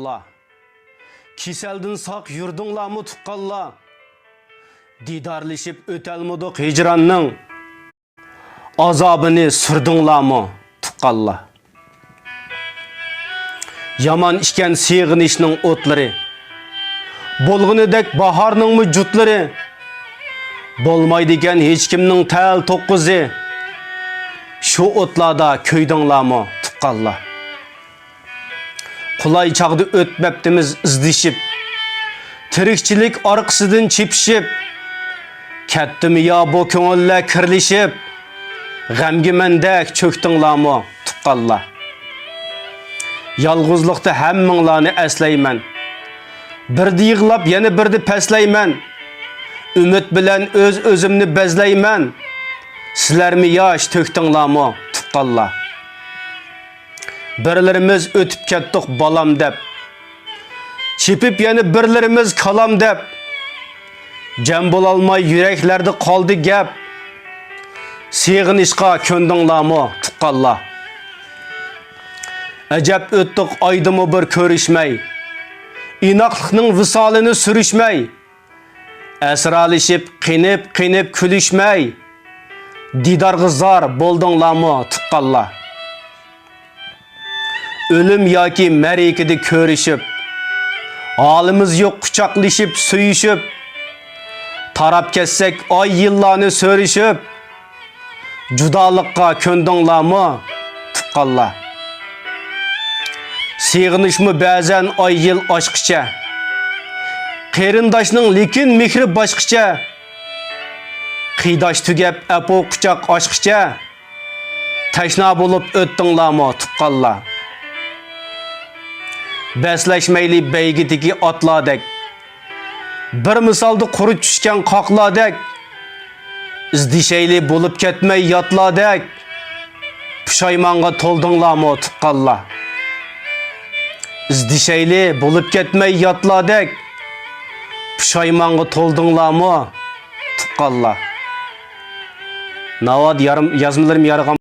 Allah. Keseldin saq yurdinglarmı tuqqanlar. Didarlashib o'talmadik hijronning azobini surdinglarmi tuqqanlar. Yomon ishkan seg'inishning o'tlari. Bo'lg'inidek bahorning jutlari. Bo'lmaydi ekan hech kimning tal to'qqizi. Shu o'tlarda ko'ydinglarmi tuqqanlar. Qulay çağda ötmeptimiz izdişip, tirikçilik arqısıdın çipişip, Ketdimi ya bu köngülle kirlişip, G'amgi mendek çöktіңlarmı tuqqanlar. Yalğızlıqda hamminglarni eslayman. Birdi yig'lab yana birdi paslayman. Umid bilan o'z o'zimni bezlayman. Sizlarmi yosh to'kdinglarmi tuqqanlar. Birlarimiz o'tib ketdik balam deb chepib yana birlarimiz kalam deb jam bo'lolmay yuraklarda qoldi gap seg'inishqa ko'ndinglarmi tuqqanlar ajab o'tdik oydimi bir ko'rishmay inoqlikning visolini surishmay asralishib qinib qinib kulishmay didorg'a zor bo'ldinglarmi ölüm yoki mərikidi körüşüb, halimiz yo'q quchoqlashib, suyishib, tarab ketsek ay yillarni so'rishib, judolikqa ko'ndinglarmi tuqqanlar. Seg'inishmi ba'zan ay yil oshqicha, qarindoshning lekin mehri boshqacha, qiydosh tugab apo quchoq ochqicha, tashna bo'lib o'tdinglarmi tuqqanlar. Bəsləşməyli beygidiki atladək. Bir misalda quru tushgan qoqladək. İzdişeyli bo'lib ketmay yotladək. Pushaymonga to'ldinglarmi tuqqanlar. İzdişeyli bo'lib ketmay yotladək. Pushaymonga to'ldinglarmi tuqqanlar. Navad yarım yazmalarım yarıgan